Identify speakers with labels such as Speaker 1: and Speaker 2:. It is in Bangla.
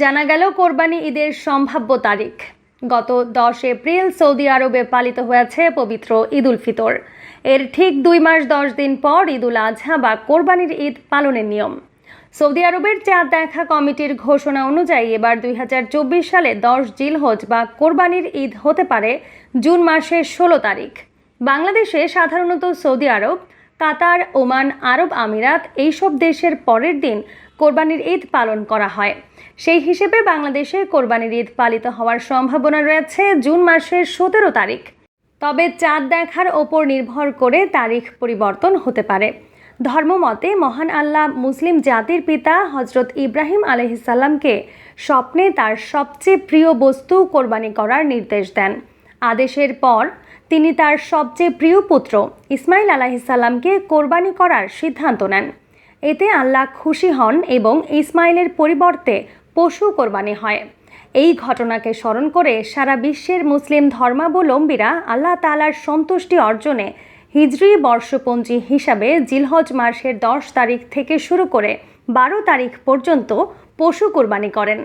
Speaker 1: জানা গেল, কোরবানি ঈদের সম্ভাব্য তারিখ। গত দশ এপ্রিল সৌদি আরবে পালিত হয়েছে পবিত্র ঈদ উল ফিতর। এর ঠিক দুই মাস দশ দিন পর ঈদ উল আজহা বা কোরবানির ঈদ পালনের নিয়ম। সৌদি আরবের চাঁদ দেখা কমিটির ঘোষণা অনুযায়ী এবার দুই হাজার চব্বিশ সালে দশ জিলহজ বা কোরবানির ঈদ হতে পারে জুন মাসের ষোলো তারিখ। বাংলাদেশে সাধারণত সৌদি আরব কাতার ওমান, আরব আমিরাত এইসব দেশের পরের দিন কোরবানির ঈদ পালন করা হয়। সেই হিসেবে বাংলাদেশে কোরবানির ঈদ পালিত হওয়ার সম্ভাবনা রয়েছে জুন মাসের সতেরো তারিখ। তবে চাঁদ দেখার ওপর নির্ভর করে তারিখ পরিবর্তন হতে পারে। ধর্মমতে মহান আল্লাহ মুসলিম জাতির পিতা হজরত ইব্রাহিম আলহিসাল্লামকে স্বপ্নে তার সবচেয়ে প্রিয় বস্তু কোরবানি করার নির্দেশ দেন। আদেশের পর তিনি তার সবচেয়ে প্রিয় পুত্র ইসমাইল আলাহিসাল্লামকে কোরবানি করার সিদ্ধান্ত নেন। এতে আল্লাহ খুশি হন এবং ইসমাইলের পরিবর্তে পশু কোরবানি হয়। এই ঘটনাকে স্মরণ করে সারা বিশ্বের মুসলিম ধর্মাবলম্বীরা আল্লাহ তালার সন্তুষ্টি অর্জনে হিজরি বর্ষপঞ্জি হিসাবে জিলহজ মাসের দশ তারিখ থেকে শুরু করে বারো তারিখ পর্যন্ত পশু কোরবানি করেন।